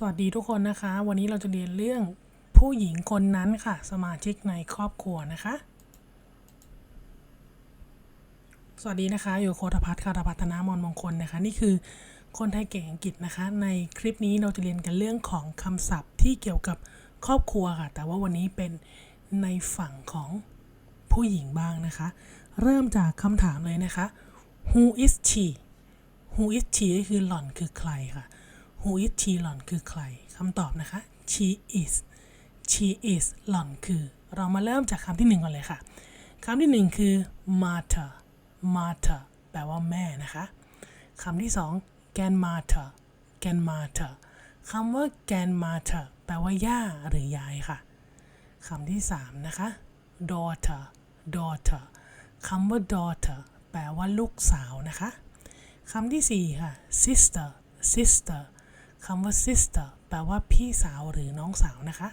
สวัสดีทุกคนนะคะ วันนี้เราจะเรียนเรื่องผู้หญิงคนนั้นค่ะ สมาชิกในครอบครัวนะคะ สวัสดีนะคะ อยู่โคตพัฒน์คาพัฒนามอนมงคลนะคะ นี่คือคนไทยเก่งอังกฤษนะคะ ในคลิปนี้เราจะเรียนกันเรื่องของคำศัพท์ที่เกี่ยวกับครอบครัวค่ะ แต่ว่าวันนี้เป็นในฝั่งของผู้หญิงบ้างนะคะ เริ่มจากคำถามเลยนะคะ who is she who is she ก็คือหล่อนคือใครค่ะ who is she หล่อนคือใครคำตอบนะคะ she is she is หล่อนคือ เรามาเริ่มจากคำที่หนึ่งก่อนเลยค่ะคำที่หนึ่งคือ mother mother แปลว่าแม่นะคะคำที่สอง grandmother grandmother คำว่า grandmother แปลว่าย่าหรือยายค่ะคำที่สามนะคะ daughter daughter คำว่า daughter แปลว่าลูกสาวนะคะคำที่สี่ค่ะ sister sister คำว่า sister แปลว่าพี่สาวหรือน้องสาวนะคะ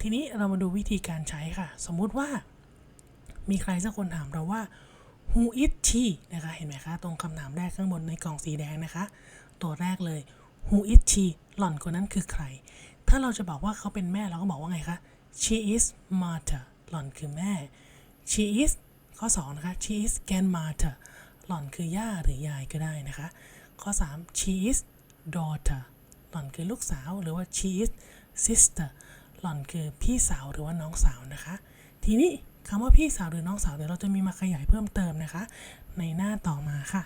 ทีนี้เรามาดูวิธีการใช้ค่ะ สมมุติว่า มีใครสักคนถามเราว่า who is she นะคะ เห็นไหมคะ ตรงคำถามแรกข้างบนในกล่องสีแดงนะคะ ตัวแรกเลย who is she หล่อนคนนั้นคือใคร ถ้าเราจะบอกว่าเขาเป็นแม่เราก็บอกว่าไงคะ she is mother หล่อนคือแม่ she is ข้อ 2 นะคะ she is grandmother หล่อนคือย่าหรือยายก็ได้นะคะ ข้อ 3 she is daughter หล่อนคือลูกสาวหรือว่า she is sister หล่อนคือพี่สาวหรือว่าน้องสาวนะคะ ทีนี้คำว่าพี่สาวหรือน้องสาวเดี๋ยวเราจะมีมาขยายเพิ่มเติมนะคะ ในหน้าต่อมาค่ะ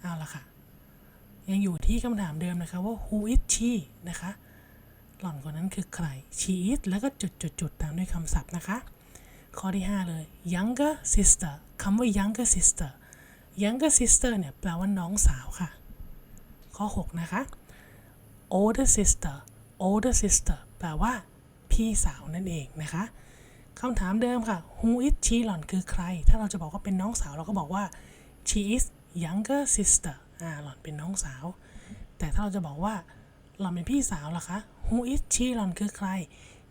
เอาละค่ะ ยังอยู่ที่คำถามเดิมนะคะว่า who is she นะคะ หล่อนคนนั้นคือใคร she is แล้วก็จุดๆๆตามด้วยคำศัพท์นะคะ ข้อที่ 5 เลย younger sister คำว่า younger sister younger sister เนี่ยแปลว่าน้องสาวค่ะ ข้อ 6 นะคะ older sister older sister แปลว่า พี่สาวนั่นเองนะคะคำถามเดิมค่ะ who is she หล่อนคือใคร ถ้าเราจะบอกว่าเป็นน้องสาวเราก็บอกว่า she is younger sister อ่าหล่อนเป็นน้องสาว แต่ถ้าเราจะบอกว่าหล่อนเป็นพี่สาวล่ะคะ who is she หล่อนคือใคร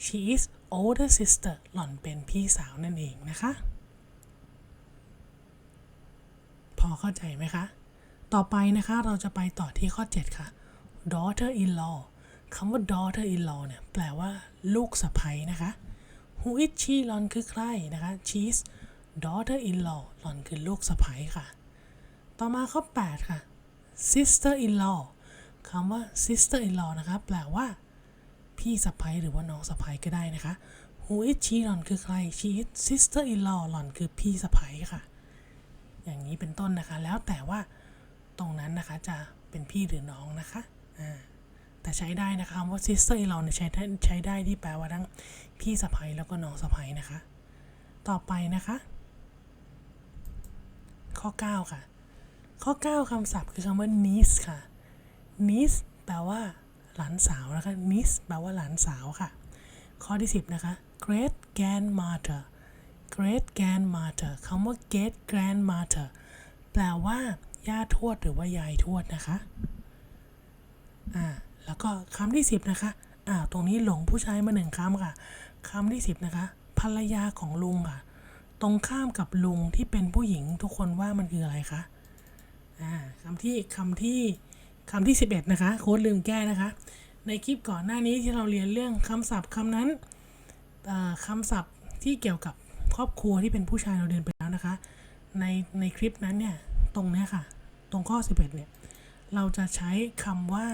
she is older sister หล่อนเป็นพี่สาวนั่นเองนะคะ พอเข้าใจไหมคะ ต่อไปนะคะเราจะไปต่อที่ข้อ 7 ค่ะ daughter in law คำว่า daughter in law เนี่ยแปลว่าลูกสะใภ้นะคะ who is she หลอนคือใครนะคะ she is daughter in law หลอนคือลูกสะใภ้ค่ะ ต่อมาข้อ 8 ค่ะ sister in law คำว่า sister in law นะคะแปลว่า พี่สะใภ้หรือว่าน้องสะใภ้ก็ได้นะคะ who is she หลอนคือใคร she is sister in law หลอนคือพี่สะใภ้ค่ะ อย่างนี้เป็นต้นนะคะ แล้วแต่ว่า ตรงนั้นนะคะจะเป็นพี่หรือน้องนะคะอ่าแต่ใช้ได้นะคะคำว่า sister in law เนี่ยใช้ได้ใช้ได้ที่แปลว่าทั้งพี่สะใภ้แล้วก็น้องสะใภ้นะคะ ต่อไปนะคะ ข้อ 9 ค่ะ ข้อ 9คำศัพท์คือคำว่า niece ค่ะ niece แปลว่าหลานสาวนะคะ niece แปลว่าหลานสาวค่ะ ข้อที่ 10 นะคะ great grandmother great grandmother คำว่า great grandmother แปลว่า ย่าทวดหรือว่ายายทวดนะคะ อ่า แล้วก็คำที่10นะคะ อ่า ตรงนี้หลงผู้ชายมาหนึ่งคำค่ะคำที่10นะคะ ภรรยาของลุงค่ะ ตรงข้ามกับลุงที่เป็นผู้หญิงทุกคนว่ามันคืออะไรคะ อ่าคำที่คำที่คำที่11นะคะ โค้ดลืมแก้นะคะ ในคลิปก่อนหน้านี้ที่เราเรียนเรื่องคำศัพท์คำนั้นคำศัพท์ที่เกี่ยวกับครอบครัวที่เป็นผู้ชายเราเรียนไปแล้วนะคะ ในในคลิปนั้นเนี่ย ตรงเนี้ยค่ะ ตรงข้อ 11 เนี่ย เราจะใช้คำว่า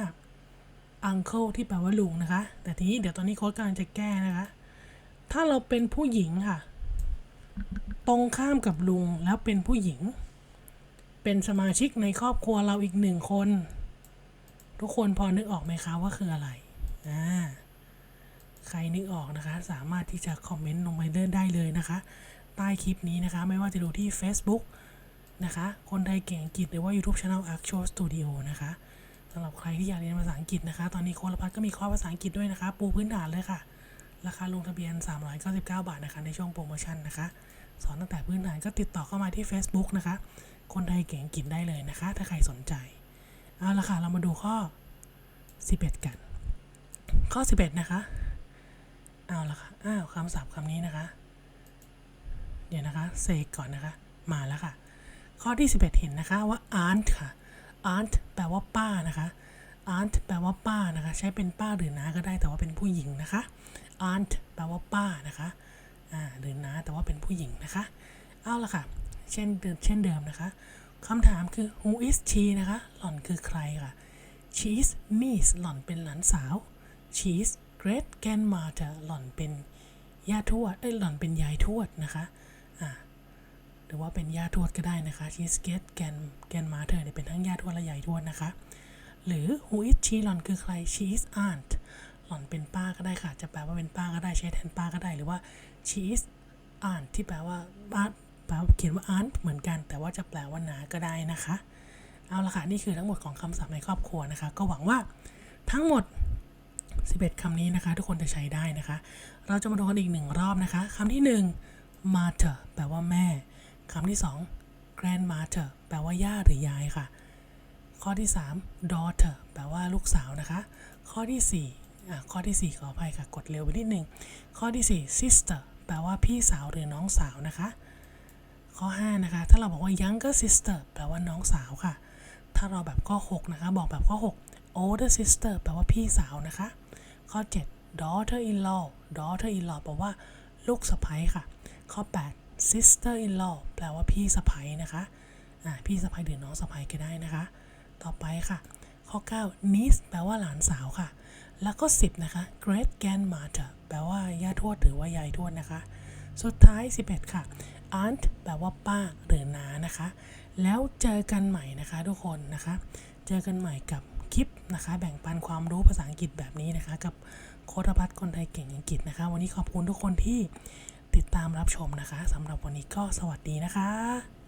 uncle ที่แปลว่าลุงนะคะ แต่ทีนี้เดี๋ยวตอนนี้โค้ดกำลังจะแก้นะคะ ถ้าเราเป็นผู้หญิงค่ะ ตรงข้ามกับลุงแล้วเป็นผู้หญิง เป็นสมาชิกในครอบครัวเราอีกหนึ่งคน ทุกคนพอนึกออกไหมคะว่าคืออะไรอ่าใครนึกออกนะคะ สามารถที่จะคอมเมนต์ลงไปเลื่นได้เลยนะคะ ใต้คลิปนี้นะคะ ไม่ว่าจะดูที่ Facebook นะคะ คนไทยเก่งอังกฤษหรือว่า YouTube Channel Actual Studio นะคะสำหรับใครที่อยากเรียนภาษาอังกฤษนะคะ ตอนนี้โค้ดละพัดก็มีคอร์สภาษาอังกฤษด้วยนะคะ ปูพื้นฐานเลยค่ะ ราคาลงทะเบียน 399 บาทนะคะ ในช่วงโปรโมชั่นนะคะ สอนตั้งแต่พื้นฐานก็ติดต่อเข้ามาที่ Facebook นะคะ คนไทยเก่งอังกฤษได้เลยนะคะ ถ้าใครสนใจ เอาละค่ะ เรามาดูข้อ 11 กัน ข้อ 11 นะคะ เอาละค่ะ อ้าวคำศัพท์คำนี้นะคะ เดี๋ยวนะคะ เซกก่อนนะคะ มาแล้วค่ะ ข้อที่ 11 เห็นนะคะว่า aunt ค่ะ aunt แปลว่าป้านะคะ aunt แปลว่าป้านะคะ ใช้เป็นป้าหรือน้าก็ได้แต่ว่าเป็นผู้หญิงนะคะ aunt แปลว่าป้านะคะอ่าหรือน้าแต่ว่าเป็นผู้หญิงนะคะเอาละค่ะ เช่นเดิมเช่นเดิมนะคะคำถามคือ who is she นะคะ หล่อนคือใครค่ะ she is niece หล่อนเป็นหลานสาว she is great grandmother หล่อนเป็นย่าทวดเอ้ยหล่อนเป็นยายทวดนะคะอ่า รือว่าเป็นย่าทวดก็ได้นะคะ she is great grand grandmother เนี่ยเป็นทั้งย่าทวดและยายทวดนะคะ หรือ who is she หล่อนคือใคร she is aunt หล่อนเป็นป้าก็ได้ค่ะ จะแปลว่าเป็นป้าก็ได้ใช้แทนป้าก็ได้ หรือว่า she is aunt ที่แปลว่าป้าแปลเขียนว่า aunt เหมือนกัน แต่ว่าจะแปลว่านาก็ได้นะคะ เอาละค่ะนี่คือทั้งหมดของคำศัพท์ในครอบครัวนะคะ ก็หวังว่าทั้งหมด 11คำนี้นะคะ ทุกคนจะใช้ได้นะคะ เราจะมาดูกันอีกหนึ่งรอบนะคะคำที่ 1 mother แปลว่าแม่ คำที่ 2 grandmother แปลว่าย่าหรือยายค่ะ ข้อที่ 3 daughter แปลว่าลูกสาวนะคะ ข้อที่4อะข้อที่ 4 ขออภัยค่ะ กดเร็วไปนิดนึง ข้อที่ 4 sister แปลว่าพี่สาวหรือน้องสาวนะคะ ข้อ 5 นะคะ ถ้าเราบอกว่า younger sister แปลว่าน้องสาวค่ะ ถ้าเราแบบข้อ 6 นะคะ บอกแบบข้อ 6 older sister แปลว่าพี่สาวนะคะ ข้อ 7 daughter in law daughter in law แปลว่าลูกสะใภ้ค่ะ ข้อ 8 sister in law แปลว่าพี่สะใภ้นะคะอ่าพี่สะใภ้หรือน้องสะใภ้ก็ได้นะคะ ต่อไปค่ะ ข้อ 9 niece แปลว่าหลานสาวค่ะ แล้วก็ 10 นะคะ great grandmother แปลว่าย่าทวดหรือว่ายายทวดนะคะ สุดท้าย 11 ค่ะ aunt แปลว่าป้าหรือน้านะคะ แล้วเจอกันใหม่นะคะทุกคนนะคะ เจอกันใหม่กับคลิปนะคะ แบ่งปันความรู้ภาษาอังกฤษแบบนี้นะคะ กับโคตรพัฒน์คนไทยเก่งอังกฤษนะคะ วันนี้ขอบคุณทุกคนที่ ติดตามรับชมนะคะสำหรับวันนี้ก็สวัสดีนะคะ